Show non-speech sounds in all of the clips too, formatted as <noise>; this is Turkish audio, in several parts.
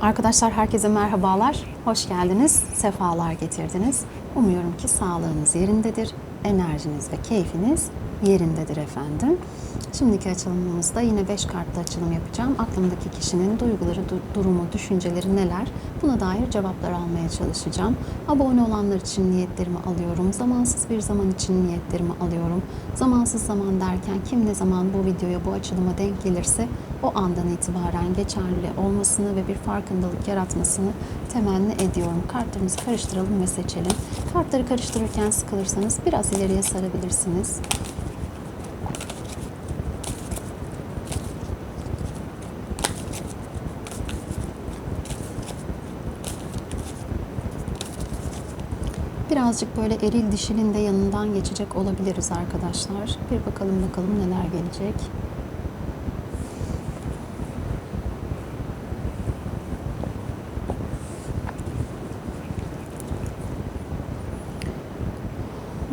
Arkadaşlar herkese merhabalar. Hoş geldiniz. Sefalar getirdiniz. Umuyorum ki sağlığınız yerindedir. Enerjiniz ve keyfiniz yerindedir efendim. Şimdiki açılımımızda yine 5 kartlı açılım yapacağım. Aklımdaki kişinin duyguları, du- durumu, düşünceleri neler? Buna dair cevaplar almaya çalışacağım. Abone olanlar için niyetlerimi alıyorum. Zamansız bir zaman için niyetlerimi alıyorum. Zamansız zaman derken kim ne zaman bu videoya, bu açılıma denk gelirse o andan itibaren geçerli olmasını ve bir farkındalık yaratmasını temenni ediyorum. Kartlarımızı karıştıralım ve seçelim. Kartları karıştırırken sıkılırsanız biraz ileriye sarabilirsiniz. Birazcık böyle eril dişilin de yanından geçecek olabiliriz arkadaşlar. Bir bakalım bakalım neler gelecek.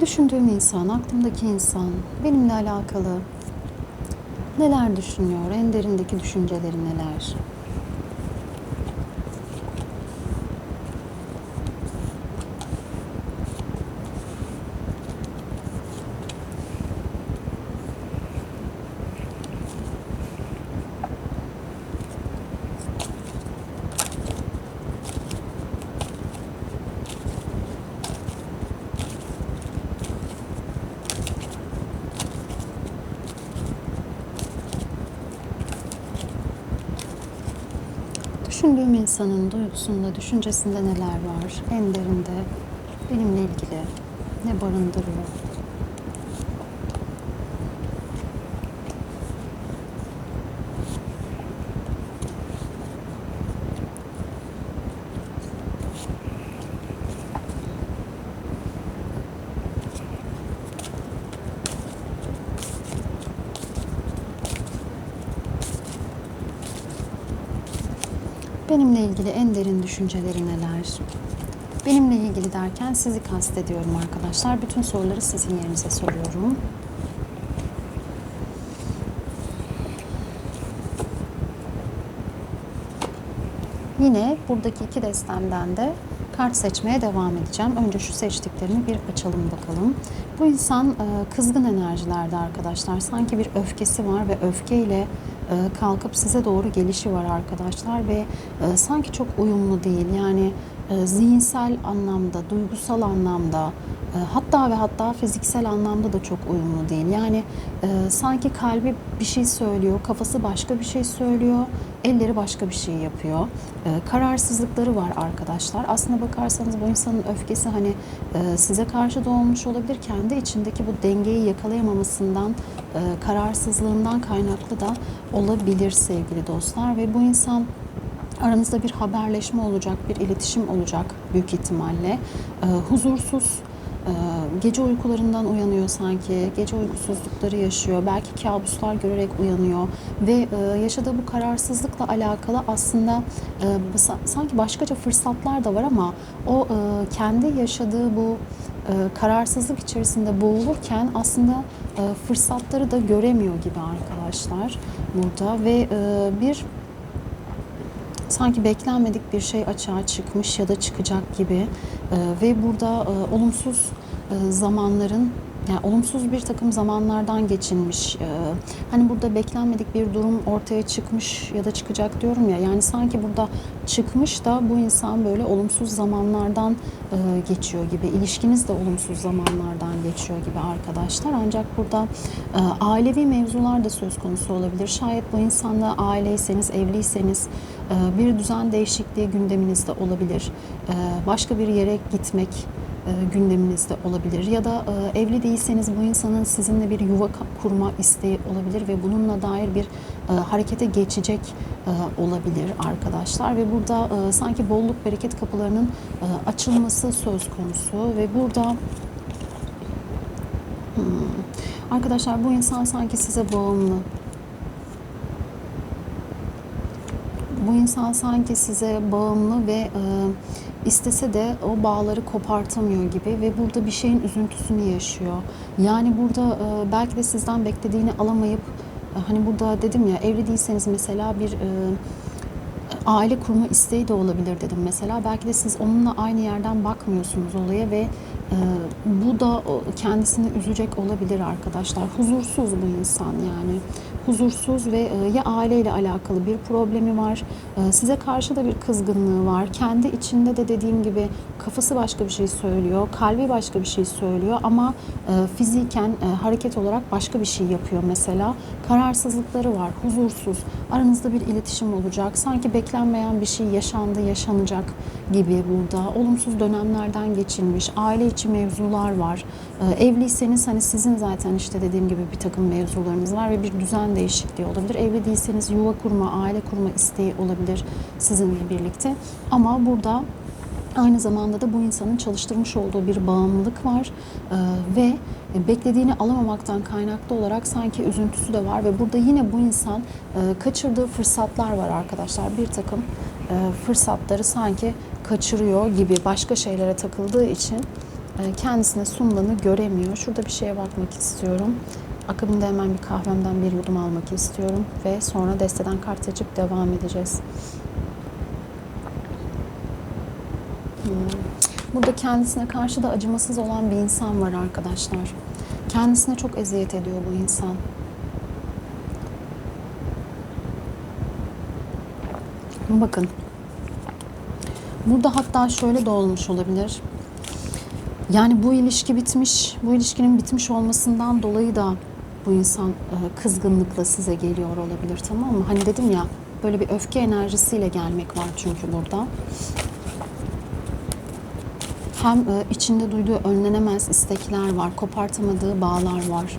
Düşündüğüm insan, aklımdaki insan, benimle alakalı neler düşünüyor, en derindeki düşünceleri neler? Düşündüğüm insanın duygusunda, düşüncesinde neler var? En derinde benimle ilgili ne barındırıyor? Benimle ilgili en derin düşünceleri neler? Benimle ilgili derken sizi kastediyorum arkadaşlar. Bütün soruları sizin yerinize soruyorum. Yine buradaki iki destemden de kart seçmeye devam edeceğim. Önce şu seçtiklerimi bir açalım bakalım. Bu insan e, kızgın enerjilerde arkadaşlar. Sanki bir öfkesi var ve öfkeyle e, kalkıp size doğru gelişi var arkadaşlar ve e, sanki çok uyumlu değil. Yani zihinsel anlamda, duygusal anlamda, e, hatta ve hatta fiziksel anlamda da çok uyumlu değil. Yani e, sanki kalbi bir şey söylüyor, kafası başka bir şey söylüyor, elleri başka bir şey yapıyor. E, kararsızlıkları var arkadaşlar. Aslına bakarsanız bu insanın öfkesi hani e, size karşı da olmuş olabilir. Kendi içindeki bu dengeyi yakalayamamasından, e, kararsızlığından kaynaklı da olabilir sevgili dostlar. Ve bu insan aranızda bir haberleşme olacak, bir iletişim olacak büyük ihtimalle. E, huzursuz, e, gece uykularından uyanıyor sanki, gece uykusuzlukları yaşıyor, belki kabuslar görerek uyanıyor ve e, yaşadığı bu kararsızlıkla alakalı aslında e, sanki başkaca fırsatlar da var ama o kendi yaşadığı bu kararsızlık içerisinde boğulurken aslında fırsatları da göremiyor gibi arkadaşlar burada ve bir sanki beklenmedik bir şey açığa çıkmış ya da çıkacak gibi ve burada olumsuz zamanların yani olumsuz bir takım zamanlardan geçilmiş. Ee, hani burada beklenmedik bir durum ortaya çıkmış ya da çıkacak diyorum ya. Yani sanki burada çıkmış da bu insan böyle olumsuz zamanlardan e, geçiyor gibi. İlişkiniz de olumsuz zamanlardan geçiyor gibi arkadaşlar. Ancak burada e, ailevi mevzular da söz konusu olabilir. Şayet bu insanla aileyseniz, evliyseniz e, bir düzen değişikliği gündeminizde olabilir. E, Başka bir yere gitmek gündeminizde olabilir ya da e, evli değilseniz bu insanın sizinle bir yuva kurma isteği olabilir ve bununla dair bir e, harekete geçecek e, olabilir arkadaşlar ve burada e, sanki bolluk bereket kapılarının e, açılması söz konusu ve burada Hmm. arkadaşlar bu insan sanki size bağımlı bu insan sanki size bağımlı ve e, istese de o bağları kopartamıyor gibi ve burada bir şeyin üzüntüsünü yaşıyor. Yani burada e, belki de sizden beklediğini alamayıp e, hani burada dedim ya evli değilseniz mesela bir e, aile kurma isteği de olabilir dedim mesela. Belki de siz onunla aynı yerden bakmıyorsunuz olaya ve e, bu da kendisini üzecek olabilir arkadaşlar. Huzursuz bu insan yani. Huzursuz ve e, ya aileyle alakalı bir problemi var, e, size karşı da bir kızgınlığı var. Kendi içinde de dediğim gibi kafası başka bir şey söylüyor, kalbi başka bir şey söylüyor ama e, fiziken hareket olarak başka bir şey yapıyor mesela. Kararsızlıkları var, huzursuz. Aranızda bir iletişim olacak. Sanki beklenmeyen bir şey yaşandı, yaşanacak gibi burada. Olumsuz dönemlerden geçilmiş, aile içi mevzular var. Evliyseniz hani sizin zaten işte dediğim gibi bir takım mevzularınız var ve bir düzen değişikliği olabilir. Evli değilseniz yuva kurma, aile kurma isteği olabilir sizinle birlikte. Ama burada Aynı zamanda da bu insanın çalıştırmış olduğu bir bağımlılık var Ee, ve beklediğini alamamaktan kaynaklı olarak sanki üzüntüsü de var ve burada yine bu insan e, kaçırdığı fırsatlar var arkadaşlar. Bir takım e, fırsatları sanki kaçırıyor gibi başka şeylere takıldığı için e, kendisine sunulanı göremiyor. Şurada bir şeye bakmak istiyorum. Akabinde hemen bir kahvemden bir yudum almak istiyorum ve sonra desteden kart seçip devam edeceğiz. Burada kendisine karşı da acımasız olan bir insan var arkadaşlar. Kendisine çok eziyet ediyor bu insan. Bakın. Burada hatta şöyle de olmuş olabilir. Yani bu ilişki bitmiş, bu ilişkinin bitmiş olmasından dolayı da bu insan e, kızgınlıkla size geliyor olabilir tamam mı? Hani dedim ya böyle bir öfke enerjisiyle gelmek var çünkü burada hem e, içinde duyduğu önlenemez istekler var, kopartamadığı bağlar var.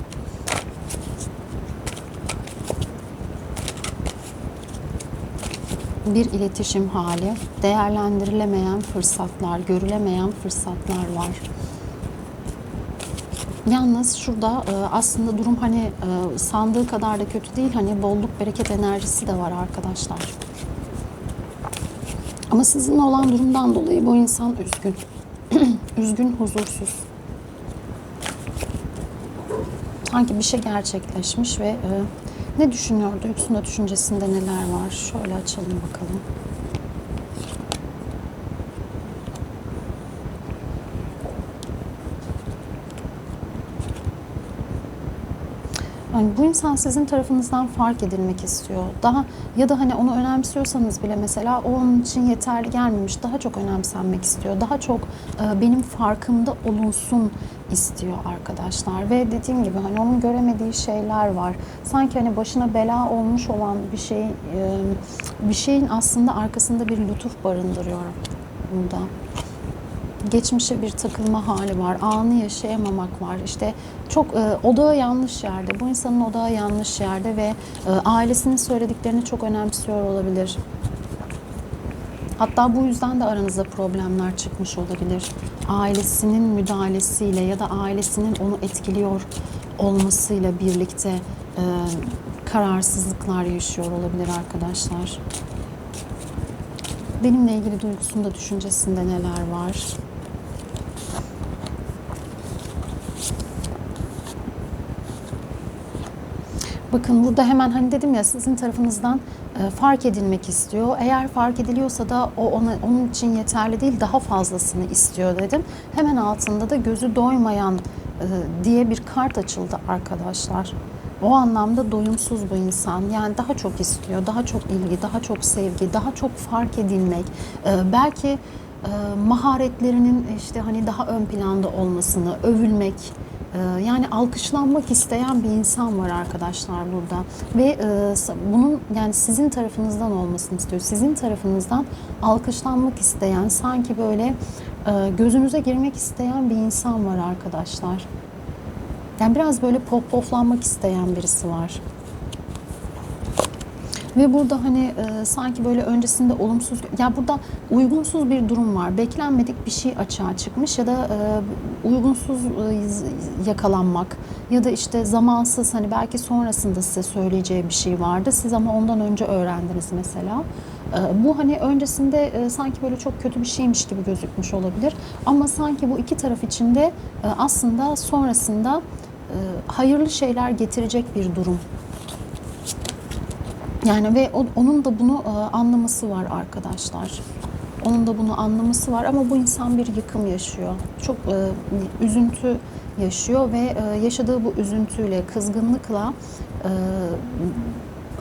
Bir iletişim hali, değerlendirilemeyen fırsatlar, görülemeyen fırsatlar var. Yalnız şurada e, aslında durum hani e, sandığı kadar da kötü değil. Hani bolluk bereket enerjisi de var arkadaşlar. Ama sizin olan durumdan dolayı bu insan üzgün. <clears throat> üzgün, huzursuz. Sanki bir şey gerçekleşmiş ve e, ne düşünüyor? Duygusunda, düşüncesinde neler var? Şöyle açalım bakalım. Yani bu insan sizin tarafınızdan fark edilmek istiyor. Daha ya da hani onu önemsiyorsanız bile mesela o onun için yeterli gelmemiş. Daha çok önemsenmek istiyor. Daha çok e, benim farkımda olunsun istiyor arkadaşlar. Ve dediğim gibi hani onun göremediği şeyler var. Sanki hani başına bela olmuş olan bir şey e, bir şeyin aslında arkasında bir lütuf barındırıyor burada geçmişe bir takılma hali var. Anı yaşayamamak var. İşte çok e, odağı yanlış yerde. Bu insanın odağı yanlış yerde ve e, ailesinin söylediklerini çok önemsiyor olabilir. Hatta bu yüzden de aranızda problemler çıkmış olabilir. Ailesinin müdahalesiyle ya da ailesinin onu etkiliyor olmasıyla birlikte e, kararsızlıklar yaşıyor olabilir arkadaşlar. Benimle ilgili duygusunda, düşüncesinde neler var? Bakın burada hemen hani dedim ya sizin tarafınızdan e, fark edilmek istiyor. Eğer fark ediliyorsa da o ona, onun için yeterli değil daha fazlasını istiyor dedim. Hemen altında da gözü doymayan e, diye bir kart açıldı arkadaşlar. O anlamda doyumsuz bu insan. Yani daha çok istiyor, daha çok ilgi, daha çok sevgi, daha çok fark edilmek. E, belki maharetlerinin işte hani daha ön planda olmasını, övülmek, Yani alkışlanmak isteyen bir insan var arkadaşlar burada ve e, bunun yani sizin tarafınızdan olmasını istiyor. Sizin tarafınızdan alkışlanmak isteyen, sanki böyle e, gözünüze girmek isteyen bir insan var arkadaşlar. Yani biraz böyle pop poflanmak isteyen birisi var. Ve burada hani e, sanki böyle öncesinde olumsuz, ya burada uygunsuz bir durum var. Beklenmedik bir şey açığa çıkmış ya da e, uygunsuz e, yakalanmak ya da işte zamansız hani belki sonrasında size söyleyeceği bir şey vardı. Siz ama ondan önce öğrendiniz mesela. E, bu hani öncesinde e, sanki böyle çok kötü bir şeymiş gibi gözükmüş olabilir. Ama sanki bu iki taraf içinde e, aslında sonrasında e, hayırlı şeyler getirecek bir durum Yani ve onun da bunu e, anlaması var arkadaşlar. Onun da bunu anlaması var ama bu insan bir yıkım yaşıyor. Çok e, üzüntü yaşıyor ve e, yaşadığı bu üzüntüyle, kızgınlıkla e,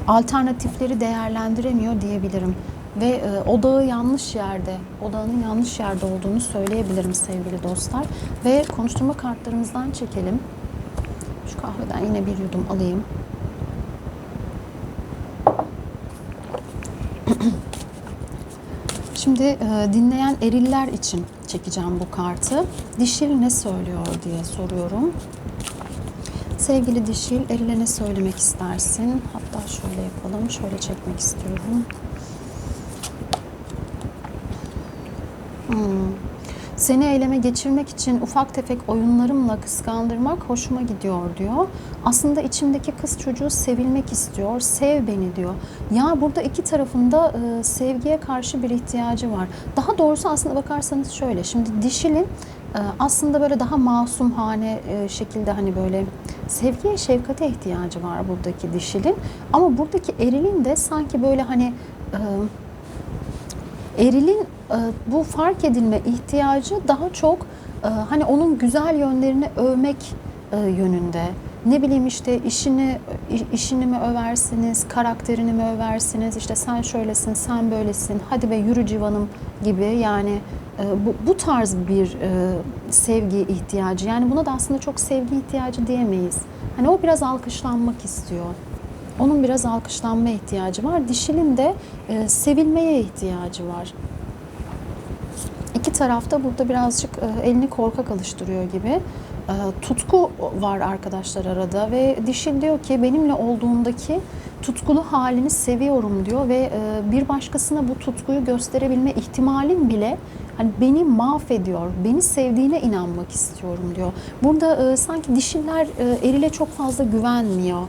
alternatifleri değerlendiremiyor diyebilirim. Ve e, odağı yanlış yerde, odağının yanlış yerde olduğunu söyleyebilirim sevgili dostlar. Ve konuşturma kartlarımızdan çekelim. Şu kahveden yine bir yudum alayım. <clears throat> Şimdi e, dinleyen eriller için çekeceğim bu kartı. Dişil ne söylüyor diye soruyorum. Sevgili dişil, erile ne söylemek istersin? Hatta şöyle yapalım, şöyle çekmek istiyorum. Hmm. Seni eyleme geçirmek için ufak tefek oyunlarımla kıskandırmak hoşuma gidiyor diyor. Aslında içimdeki kız çocuğu sevilmek istiyor, sev beni diyor. Ya burada iki tarafında e, sevgiye karşı bir ihtiyacı var. Daha doğrusu aslında bakarsanız şöyle, şimdi dişilin e, aslında böyle daha masumhane e, şekilde hani böyle sevgiye, şefkate ihtiyacı var buradaki dişilin. Ama buradaki erilin de sanki böyle hani... Eril'in e, bu fark edilme ihtiyacı daha çok e, hani onun güzel yönlerini övmek e, yönünde. Ne bileyim işte işini işini mi översiniz, karakterini mi översiniz, işte sen şöylesin, sen böylesin, hadi be yürü civanım gibi yani bu, bu tarz bir sevgi ihtiyacı. Yani buna da aslında çok sevgi ihtiyacı diyemeyiz. Hani o biraz alkışlanmak istiyor. Onun biraz alkışlanma ihtiyacı var. Dişilin de e, sevilmeye ihtiyacı var. İki tarafta burada birazcık e, elini korkak alıştırıyor gibi. E, tutku var arkadaşlar arada ve dişil diyor ki benimle olduğundaki tutkulu halini seviyorum diyor ve e, bir başkasına bu tutkuyu gösterebilme ihtimalin bile hani beni mahvediyor, beni sevdiğine inanmak istiyorum diyor. Burada e, sanki dişiller e, erile çok fazla güvenmiyor.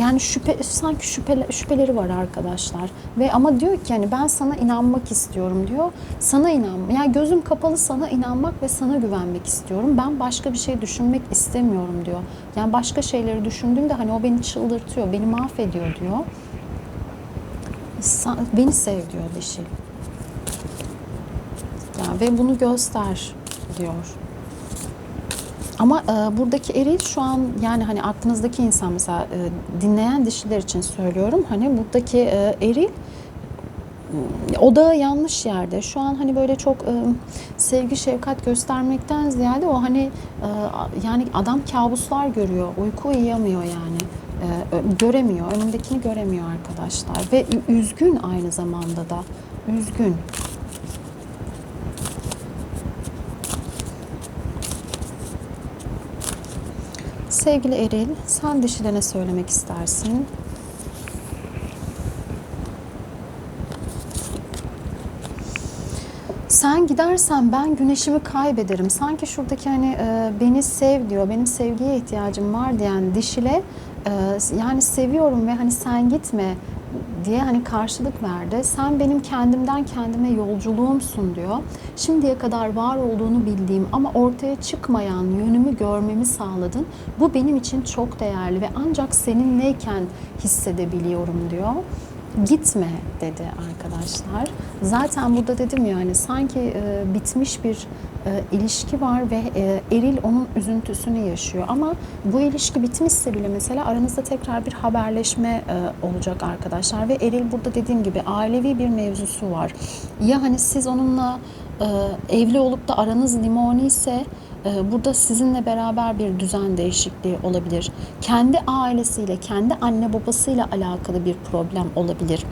Yani şüphe sanki şüphe, şüpheleri var arkadaşlar. Ve ama diyor ki yani ben sana inanmak istiyorum diyor. Sana inan. Yani gözüm kapalı sana inanmak ve sana güvenmek istiyorum. Ben başka bir şey düşünmek istemiyorum diyor. Yani başka şeyleri düşündüğümde hani o beni çıldırtıyor, beni mahvediyor diyor. Beni sev diyor dişil. Yani ve bunu göster diyor. Ama e, buradaki eril şu an yani hani aklınızdaki insan mesela e, dinleyen dişiler için söylüyorum. Hani buradaki e, eril e, odağı yanlış yerde. Şu an hani böyle çok e, sevgi şefkat göstermekten ziyade o hani e, yani adam kabuslar görüyor. Uyku uyuyamıyor yani. E, göremiyor. Önündekini göremiyor arkadaşlar. Ve üzgün aynı zamanda da. Üzgün. Sevgili Eril, sen dişile ne söylemek istersin? Sen gidersen ben güneşimi kaybederim. Sanki şuradaki hani e, beni sev diyor, benim sevgiye ihtiyacım var diyen dişile e, yani seviyorum ve hani sen gitme diye hani karşılık verdi. Sen benim kendimden kendime yolculuğumsun diyor. Şimdiye kadar var olduğunu bildiğim ama ortaya çıkmayan yönümü görmemi sağladın. Bu benim için çok değerli ve ancak seninleyken hissedebiliyorum diyor. Gitme dedi arkadaşlar. Zaten burada dedim yani sanki e, bitmiş bir e, ilişki var ve e, eril onun üzüntüsünü yaşıyor. Ama bu ilişki bitmişse bile mesela aranızda tekrar bir haberleşme e, olacak arkadaşlar. Ve eril burada dediğim gibi ailevi bir mevzusu var. Ya hani siz onunla e, evli olup da aranız limoni ise burada sizinle beraber bir düzen değişikliği olabilir. Kendi ailesiyle, kendi anne babasıyla alakalı bir problem olabilir.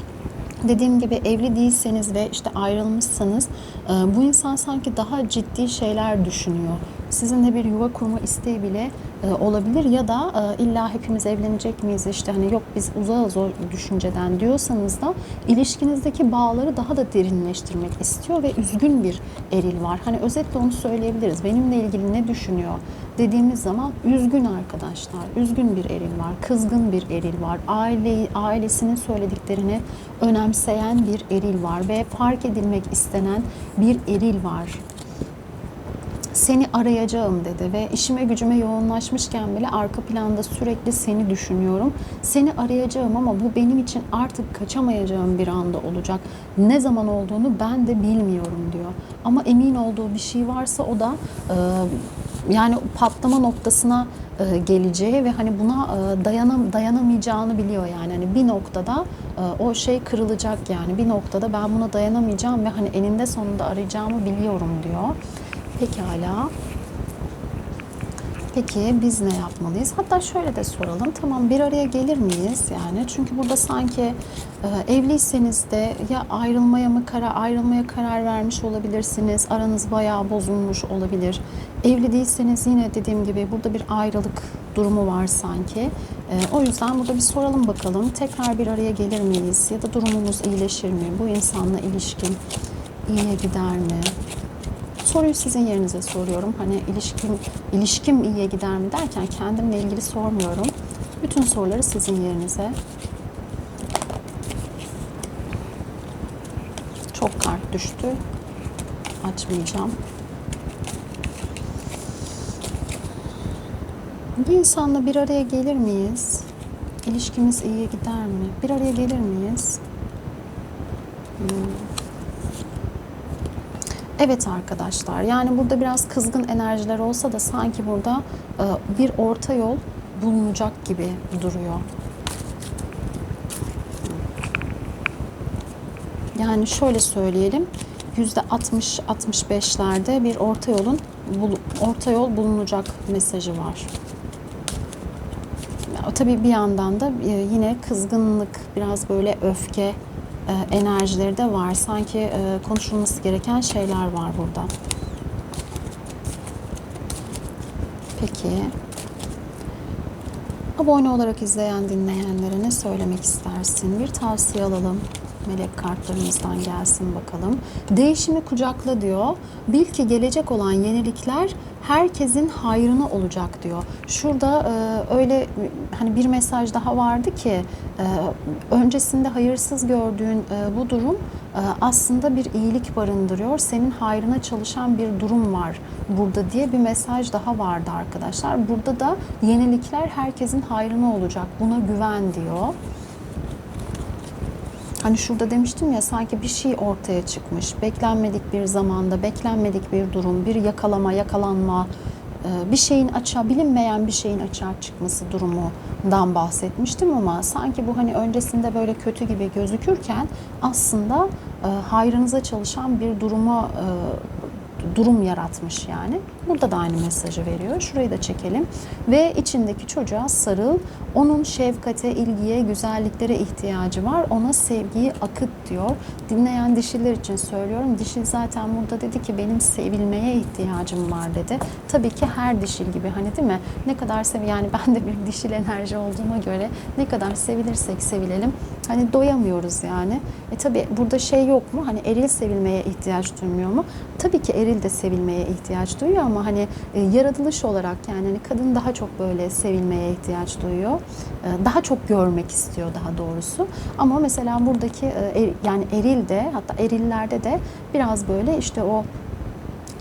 Dediğim gibi evli değilseniz ve işte ayrılmışsanız e, bu insan sanki daha ciddi şeyler düşünüyor. Sizinle bir yuva kurma isteği bile e, olabilir ya da e, illa hepimiz evlenecek miyiz işte hani yok biz uzağız o düşünceden diyorsanız da ilişkinizdeki bağları daha da derinleştirmek istiyor ve üzgün bir eril var. Hani özetle onu söyleyebiliriz. Benimle ilgili ne düşünüyor dediğimiz zaman üzgün arkadaşlar. Üzgün bir eril var. Kızgın bir eril var. Aile ailesinin söylediklerini önemseyen bir eril var ve fark edilmek istenen bir eril var. Seni arayacağım dedi ve işime gücüme yoğunlaşmışken bile arka planda sürekli seni düşünüyorum. Seni arayacağım ama bu benim için artık kaçamayacağım bir anda olacak. Ne zaman olduğunu ben de bilmiyorum diyor. Ama emin olduğu bir şey varsa o da e, yani patlama noktasına e, geleceği ve hani buna e, dayanam dayanamayacağını biliyor yani hani bir noktada e, o şey kırılacak yani bir noktada ben buna dayanamayacağım ve hani eninde sonunda arayacağımı biliyorum diyor. Pekala. Peki biz ne yapmalıyız? Hatta şöyle de soralım. Tamam bir araya gelir miyiz yani? Çünkü burada sanki e, evliyseniz de ya ayrılmaya mı karar ayrılmaya karar vermiş olabilirsiniz. Aranız bayağı bozulmuş olabilir. Evli değilseniz yine dediğim gibi burada bir ayrılık durumu var sanki. E, o yüzden burada bir soralım bakalım. Tekrar bir araya gelir miyiz? Ya da durumumuz iyileşir mi? Bu insanla ilişkin iyiye gider mi? Soruyu sizin yerinize soruyorum. Hani ilişkim, ilişkim iyiye gider mi derken kendimle ilgili sormuyorum. Bütün soruları sizin yerinize. Çok kart düştü. Açmayacağım. Bir insanla bir araya gelir miyiz? İlişkimiz iyiye gider mi? Bir araya gelir miyiz? Hmm. Evet arkadaşlar yani burada biraz kızgın enerjiler olsa da sanki burada e, bir orta yol bulunacak gibi duruyor. Yani şöyle söyleyelim yüzde 60-65'lerde bir orta yolun orta yol bulunacak mesajı var. Tabii bir yandan da e, yine kızgınlık, biraz böyle öfke, enerjileri de var. Sanki e, konuşulması gereken şeyler var burada. Peki. Abone olarak izleyen dinleyenlere ne söylemek istersin? Bir tavsiye alalım. Melek kartlarımızdan gelsin bakalım. Değişimi kucakla diyor. Bil ki gelecek olan yenilikler herkesin hayrına olacak diyor. Şurada e, öyle hani bir mesaj daha vardı ki e, öncesinde hayırsız gördüğün e, bu durum e, aslında bir iyilik barındırıyor. Senin hayrına çalışan bir durum var burada diye bir mesaj daha vardı arkadaşlar. Burada da yenilikler herkesin hayrına olacak. Buna güven diyor. Hani şurada demiştim ya sanki bir şey ortaya çıkmış. Beklenmedik bir zamanda, beklenmedik bir durum, bir yakalama, yakalanma, e, bir şeyin açığa, bilinmeyen bir şeyin açığa çıkması durumundan bahsetmiştim ama sanki bu hani öncesinde böyle kötü gibi gözükürken aslında e, hayrınıza çalışan bir duruma e, durum yaratmış yani. Burada da aynı mesajı veriyor. Şurayı da çekelim. Ve içindeki çocuğa sarıl. Onun şefkate, ilgiye, güzelliklere ihtiyacı var. Ona sevgiyi akıt diyor. Dinleyen dişiler için söylüyorum. Dişil zaten burada dedi ki benim sevilmeye ihtiyacım var dedi. Tabii ki her dişil gibi hani değil mi? Ne kadar sev yani ben de bir dişil enerji olduğuma göre ne kadar sevilirsek sevilelim. Hani doyamıyoruz yani. E tabii burada şey yok mu? Hani eril sevilmeye ihtiyaç duymuyor mu? Tabii ki eril de sevilmeye ihtiyaç duyuyor ama hani e, yaratılış olarak yani hani kadın daha çok böyle sevilmeye ihtiyaç duyuyor. E, daha çok görmek istiyor daha doğrusu. Ama mesela buradaki e, er, yani eril de hatta erillerde de biraz böyle işte o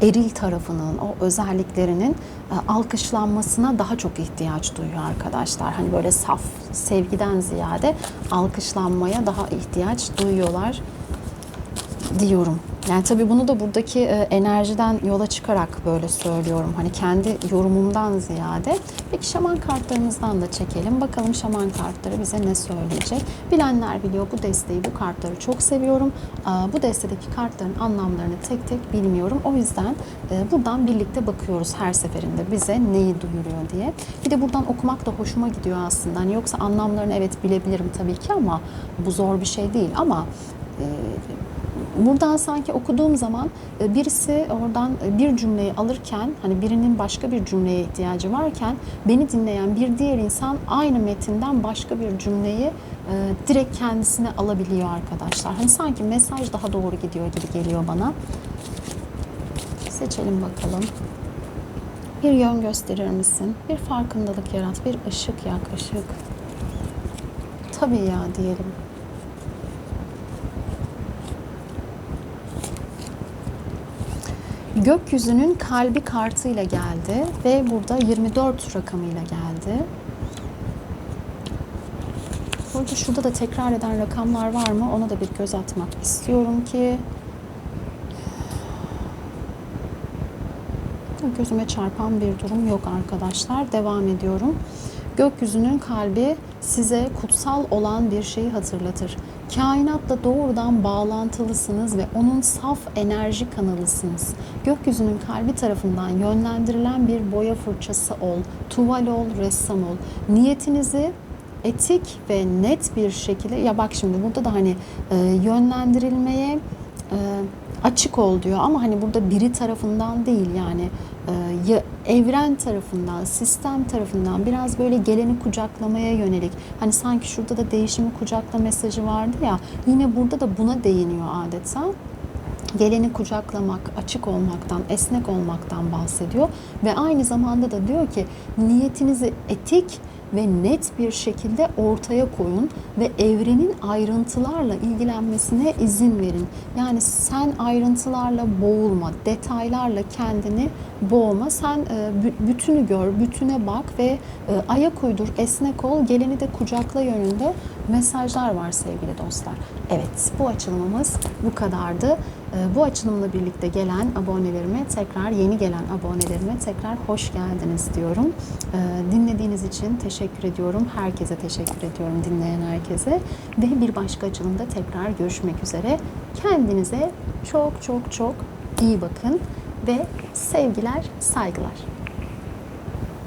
eril tarafının, o özelliklerinin e, alkışlanmasına daha çok ihtiyaç duyuyor arkadaşlar. Hani böyle saf sevgiden ziyade alkışlanmaya daha ihtiyaç duyuyorlar diyorum. Yani tabii bunu da buradaki e, enerjiden yola çıkarak böyle söylüyorum. Hani kendi yorumumdan ziyade. Peki şaman kartlarımızdan da çekelim. Bakalım şaman kartları bize ne söyleyecek? Bilenler biliyor bu desteği, bu kartları çok seviyorum. Bu destedeki kartların anlamlarını tek tek bilmiyorum. O yüzden e, buradan birlikte bakıyoruz her seferinde bize neyi duyuruyor diye. Bir de buradan okumak da hoşuma gidiyor aslında. Hani yoksa anlamlarını evet bilebilirim tabii ki ama bu zor bir şey değil. Ama e, buradan sanki okuduğum zaman e, birisi oradan e, bir cümleyi alırken hani birinin başka bir cümleye ihtiyacı varken beni dinleyen bir diğer insan aynı metinden başka bir cümleyi e, direkt kendisine alabiliyor arkadaşlar. Hani sanki mesaj daha doğru gidiyor gibi geliyor bana. Seçelim bakalım. Bir yön gösterir misin? Bir farkındalık yarat, bir ışık yak, ışık. Tabii ya diyelim. Gökyüzünün kalbi kartıyla geldi ve burada 24 rakamıyla geldi. Burada şurada da tekrar eden rakamlar var mı? Ona da bir göz atmak istiyorum ki Gözüme çarpan bir durum yok arkadaşlar. Devam ediyorum. Gökyüzünün kalbi size kutsal olan bir şeyi hatırlatır. Kainatla doğrudan bağlantılısınız ve onun saf enerji kanalısınız. Gökyüzünün kalbi tarafından yönlendirilen bir boya fırçası ol, tuval ol, ressam ol. Niyetinizi etik ve net bir şekilde ya bak şimdi burada da hani e, yönlendirilmeye e, açık ol diyor ama hani burada biri tarafından değil yani e, evren tarafından, sistem tarafından biraz böyle geleni kucaklamaya yönelik. Hani sanki şurada da değişimi kucakla mesajı vardı ya yine burada da buna değiniyor adeta geleni kucaklamak, açık olmaktan, esnek olmaktan bahsediyor ve aynı zamanda da diyor ki niyetinizi etik ve net bir şekilde ortaya koyun ve evrenin ayrıntılarla ilgilenmesine izin verin. Yani sen ayrıntılarla boğulma, detaylarla kendini boğma. Sen e, bü- bütünü gör, bütüne bak ve e, ayak uydur, esnek ol, geleni de kucakla yönünde mesajlar var sevgili dostlar. Evet, bu açılımımız bu kadardı. E, Bu açılımla birlikte gelen abonelerime tekrar, yeni gelen abonelerime tekrar hoş geldiniz diyorum. E, Dinlediğiniz için teşekkür ediyorum. Herkese teşekkür ediyorum, dinleyen herkese. Ve bir başka açılımda tekrar görüşmek üzere. Kendinize çok çok çok iyi bakın ve sevgiler, saygılar.